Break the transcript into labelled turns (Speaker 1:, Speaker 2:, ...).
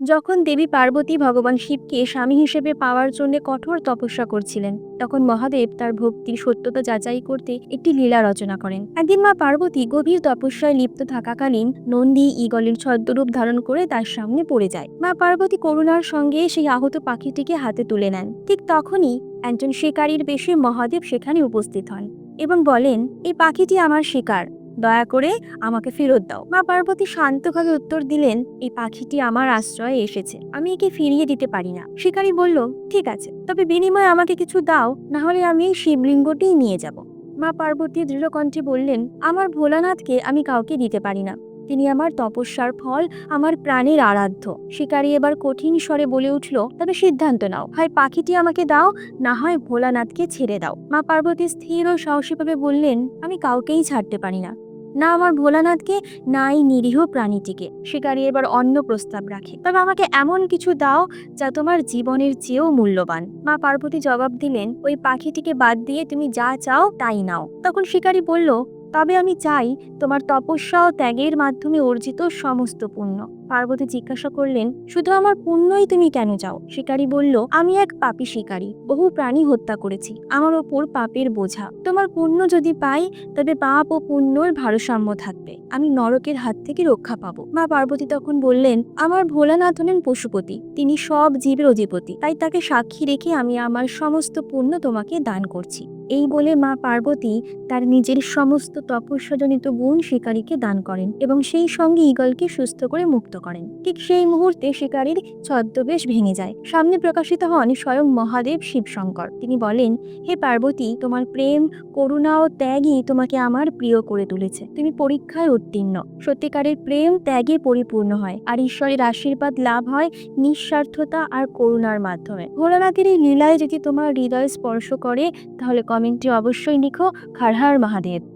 Speaker 1: যখন দেবী পার্বতী ভগবান শিবকে স্বামী হিসেবে পাওয়ার জন্য কঠোর তপস্যা করছিলেন, তখন মহাদেব তার ভক্তির সত্যতা যাচাই করতে একটি লীলা রচনা করেন। একদিন মা পার্বতী গভীর তপস্যায় লিপ্ত থাকাকালীন নন্দী ঈগলের ছদ্মরূপ ধারণ করে তার সামনে পড়ে যায়। মা পার্বতী করুণার সঙ্গে সেই আহত পাখিটিকে হাতে তুলে নেন। ঠিক তখনই একজন শিকারীর বেশে মহাদেব সেখানে উপস্থিত হন এবং বলেন, এই পাখিটি আমার শিকার। দয়া করে আমাকে ফেরত দাও। মা পার্বতী শান্তভাবে উত্তর দিলেন, এই পাখিটি আমার আশ্রয়ে এসেছে। আমি একে ফিরিয়ে দিতে পারি না। শিকারী বলল, ঠিক আছে, তবে বিনিময়ে আমাকে কিছু দাও না হলে আমি এই শিবলিঙ্গটিই নিয়ে যাব। মা পার্বতী দৃঢ়কণ্ঠে বললেন, আমার ভোলানাথকে আমি কাউকে দিতে পারি না। তিনি আমার তপস্যার ফল, আমার প্রাণের আরাধ্য। শিকারী এবার কঠিন স্বরে বলে উঠল, তবে সিদ্ধান্ত নাও। হয় পাখিটি আমাকে দাও, না হয় ভোলানাথকে ছেড়ে দাও। মা পার্বতী স্থির ও সাহসীভাবে বললেন, আমি কাউকেই ছাড়তে পারি না। না আমার ভোলানাথকে, নাই নিরীহ প্রাণীটিকে। শিকারী এবার অন্য প্রস্তাব রাখে। তবে আমাকে এমন কিছু দাও যা তোমার জীবনের চেয়েও মূল্যবান। মা পার্বতী জবাব দিলেন, ওই পাখিটিকে বাদ দিয়ে তুমি যা চাও তাই নাও। তখন শিকারী বলল তবে আমি চাই তোমার তপস্যা ও ত্যাগের মাধ্যমে অর্জিত সমস্ত পুণ্য। পার্বতী জিজ্ঞাসা করলেন, শুধু আমার পুণ্যই তুমি কেন যাও শিকারী বলল, আমি এক পাপী শিকারী, বহু প্রাণী হত্যা করেছি, আমার ওপর পাপের বোঝা। তোমার পুণ্য যদি পাই, তবে পাপ ও পুণ্যর ভারসাম্য থাকবে। আমি নরকের হাত থেকে রক্ষা পাবো। মা পার্বতী তখন বললেন, আমার ভোলানাথ হলেন পশুপতি, তিনি সব জীবের অধিপতি, তাই তাকে সাক্ষী রেখে আমি আমার সমস্ত পুণ্য তোমাকে দান করছি। এই বলে মা পার্বতী তার নিজের সমস্ত তপস্যাজনিত গুণ শিকারীকে দান করেন এবং সেই সঙ্গে ঈগলকে সুস্থ করে মুক্ত করেন। ঠিক সেই মুহূর্তে শিকারীর ছদ্মবেশ ভেঙে যায়। সামনে প্রকাশিত হন স্বয়ং মহাদেব শিবশঙ্কর। তিনি বলেন, হে পার্বতী, তোমার প্রেম, করুণা ও ত্যাগই তোমাকে আমার প্রিয় করে তুলেছে। তুমি পরীক্ষায় উত্তীর্ণ। সত্যিকারের প্রেম ত্যাগে পরিপূর্ণ হয় আর ঈশ্বরের আশীর্বাদ লাভ হয় নিঃস্বার্থতা আর করুণার মাধ্যমে। ভোলানাথের এই লীলায় যদি তোমার হৃদয় স্পর্শ করে, তাহলে কমেন্টে অবশ্যই লিখো খারহার মহাদেব